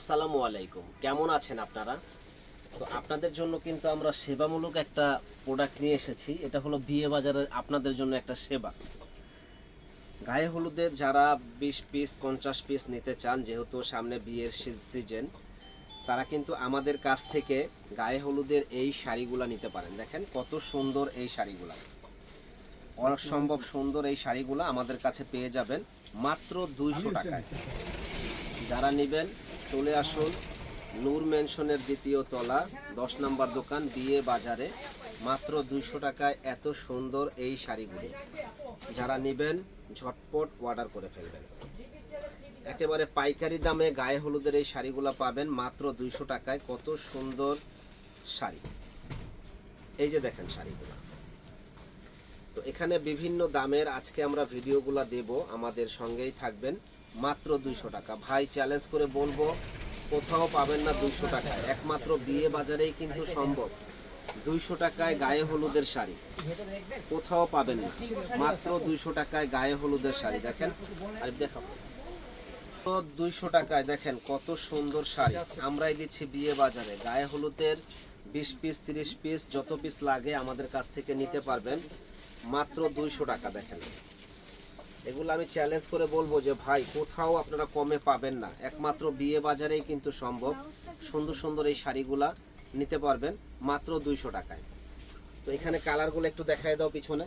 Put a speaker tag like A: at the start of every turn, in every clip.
A: আসসালামু আলাইকুম। কেমন আছেন আপনারা? তো আপনাদের জন্য কিন্তু আমরা সেবামূলক একটা প্রোডাক্ট নিয়ে এসেছি। এটা হলো বিয়ে বাজারের আপনাদের জন্য একটা সেবা। গায়ে হলুদের যারা বিশ পিস পঞ্চাশ পিস নিতে চান যেহেতু সামনে বিয়ের সিজন তারা কিন্তু আমাদের কাছ থেকে গায়ে হলুদের এই শাড়িগুলা নিতে পারেন। দেখেন কত সুন্দর এই শাড়িগুলা। অনেক সম্ভব সুন্দর এই শাড়িগুলা আমাদের কাছে পেয়ে যাবেন মাত্র দুইশো টাকায়। যারা নেবেন চলে আসুন নূর মেনশনের দ্বিতীয় তলা, দশ নম্বর দোকান, বিয়ে বাজারে। মাত্র দুইশো টাকায় এত সুন্দর এই শাড়িগুলি। যারা নেবেন, ঝটপট অর্ডার করে ফেলবেন। একেবারে পাইকারি দামে গায়ে হলুদের এই শাড়িগুলো পাবেন মাত্র দুইশো টাকায়। কত সুন্দর শাড়ি। এই যে দেখেন শাড়িগুলো। তো এখানে বিভিন্ন দামের আজকে আমরা ভিডিওগুলো দেব। আমাদের সঙ্গেই থাকবেন। মাত্র দুইশো টাকা। ভাই চ্যালেঞ্জ করে বলব, কোথাও পাবেন না দুইশো টাকায় একমাত্র বিয়ে বাজারেই কিন্তু সম্ভব। দুইশো টাকায় গায়ে হলুদের শাড়ি। কোথাও পাবেন না। মাত্র দুইশো টাকায় গায়ে হলুদের শাড়ি, দেখেন। আর দেখাবো দুইশো টাকায় দেখেন কত সুন্দর শাড়ি। আমরাই দিচ্ছি বিয়ে বাজারে। গায়ে হলুদের বিশ পিস, তিরিশ পিস, যত পিস লাগে আমাদের কাছ থেকে নিতে পারবেন। মাত্র দুইশো টাকা, দেখেন। এগুলো আমি চ্যালেঞ্জ করে বলব যে ভাই, কোথাও আপনারা কমে পাবেন না। একমাত্র বিয়ে বাজারেই কিন্তু সম্ভব। সুন্দর সুন্দর এই শাড়িগুলা নিতে পারবেন মাত্র দুইশো টাকায়। তো এখানে কালারগুলো একটু দেখায় দাও পিছনে।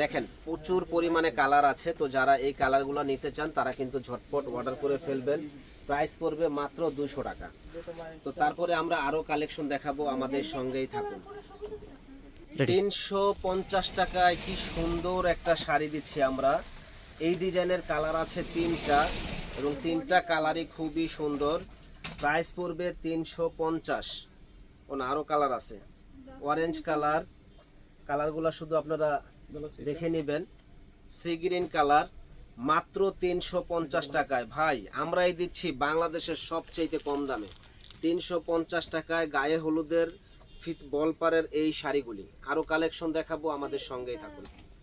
A: দেখেন, প্রচুর পরিমাণে কালার আছে। তো যারা এই কালারগুলো নিতে চান, তারা কিন্তু ঝটপট অর্ডার করে ফেলবেন। প্রাইস পড়বে মাত্র দুইশো টাকা। তো তারপরে আমরা আরও কালেকশন দেখাবো আমাদের সঙ্গেই থাকুন। তিনশো পঞ্চাশ টাকায় কি সুন্দর একটা শাড়ি দিচ্ছি আমরা। এই ডিজাইনের কালার আছে তিনটা এবং তিনটা কালারই খুবই সুন্দর। প্রাইস পড়বে তিনশো পঞ্চাশ। না আরও কালার আছে। Orange colour. কালারগুলো শুধু আপনারা দেখে নেবেন। Sea green colour. মাত্র তিনশো পঞ্চাশ টাকায়। ভাই, আমরাই দিচ্ছি বাংলাদেশের সবচেয়ে কম দামে। তিনশো পঞ্চাশ টাকায় গায়ে হলুদের ফিত বলপারের এই শাড়িগুলি। আরও কালেকশন দেখাবো আমাদের সঙ্গেই থাকুন।